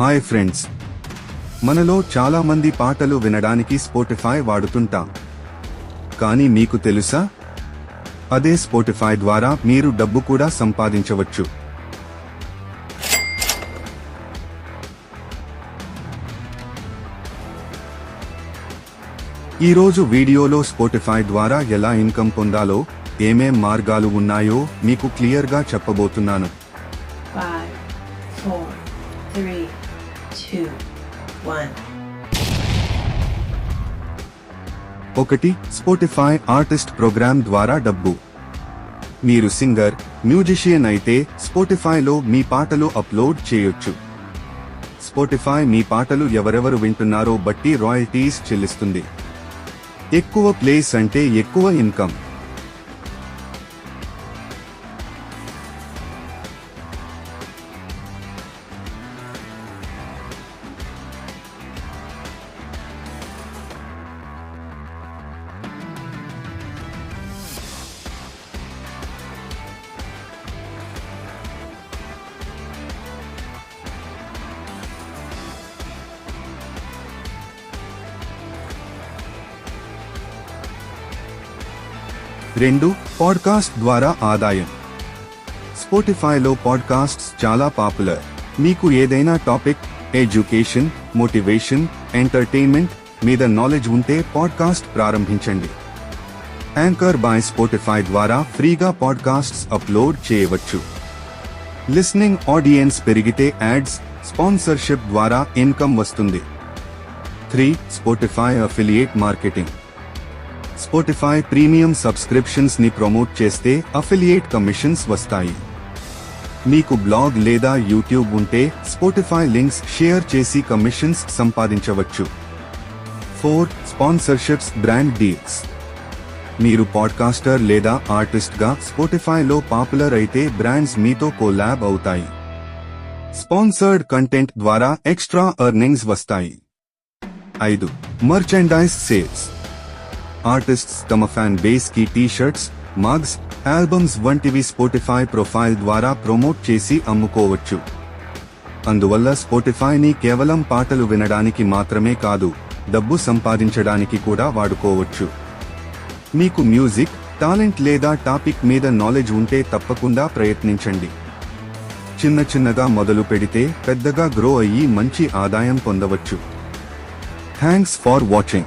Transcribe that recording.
Hi friends. మనలో చాలా మంది పాటలు వినడానికి స్పోటిఫై వాడుతుంటాం. కానీ మీకు తెలుసా? అదే స్పోటిఫై ద్వారా మీరు డబ్బు కూడా సంపాదించవచ్చు. ఈరోజు వీడియోలో స్పోటిఫై ద్వారా ఎలా ఇన్కమ్ పొందాలో ఏమేం మార్గాలు ఉన్నాయో మీకు క్లియర్గా చెప్పబోతున్నాను. Two, one. ఒకటి స్పోటిఫై ఆర్టిస్ట్ ప్రోగ్రామ్ ద్వారా డబ్బు. మీరు సింగర్ మ్యూజిషియన్ అయితే స్పోటిఫైలో మీ పాటలు అప్లోడ్ చేయొచ్చు. స్పోటిఫై మీ పాటలు ఎవరెవరు వింటున్నారో బట్టి రాయల్టీస్ చెల్లిస్తుంది. ఎక్కువ ప్లేస్ అంటే ఎక్కువ ఇన్కమ్. రెండు పాడ్కాస్ట్ ద్వారా ఆదాయం. స్పోటిఫైలో పాడ్కాస్ట్స్ చాలా పాపులర్ మీకు ఏదైనా టాపిక్ ఎడ్యుకేషన్ మోటివేషన్ ఎంటర్టైన్మెంట్ మీద నాలెడ్జ్ ఉంటే పాడ్కాస్ట్ ప్రారంభించండి. యాంకర్ బై స్పోటిఫై ద్వారా ఫ్రీగా పాడ్కాస్ట్స్ అప్లోడ్ చేయవచ్చు. లిస్నింగ్ ఆడియన్స్ పెరిగితే యాడ్స్ స్పాన్సర్షిప్ ద్వారా ఇన్కమ్ వస్తుంది. Three Spotify affiliate marketing Spotify premium సబ్స్క్రిప్షన్స్ని promote చేస్తే అఫిలియేట్ కమిషన్స్ వస్తాయి. మీకు బ్లాగ్ లేదా యూట్యూబ్ ఉంటే స్పోటిఫై లింక్స్ షేర్ చేసి కమిషన్స్ సంపాదించవచ్చు. ఫోర్ స్పాన్సర్షిప్స్ బ్రాండ్ డీల్స్ మీరు పాడ్కాస్టర్ లేదా ఆర్టిస్ట్గా స్పోటిఫైలో పాపులర్ అయితే బ్రాండ్స్ మీతో కోలాబ్ అవుతాయి. స్పాన్సర్డ్ కంటెంట్ ద్వారా ఎక్స్ట్రా ఎర్నింగ్స్ వస్తాయి. ఐదు మర్చెండైజ్ సేల్స్ ఆర్టిస్ట్స్ తమ ఫ్యాన్ బేస్కి టీ షర్ట్స్ మగ్స్ ఆల్బమ్స్ వంటివి స్పోటిఫై ప్రొఫైల్ ద్వారా ప్రమోట్ చేసి అమ్ముకోవచ్చు. అందువల్ల స్పోటిఫైని కేవలం పాటలు వినడానికి మాత్రమే కాదు డబ్బు సంపాదించడానికి కూడా వాడుకోవచ్చు. మీకు మ్యూజిక్ టాలెంట్ లేదా టాపిక్ మీద నాలెడ్జ్ ఉంటే తప్పకుండా ప్రయత్నించండి. చిన్న చిన్నగా మొదలు పెడితే పెద్దగా గ్రో అయ్యి మంచి ఆదాయం పొందవచ్చు. Thanks far watching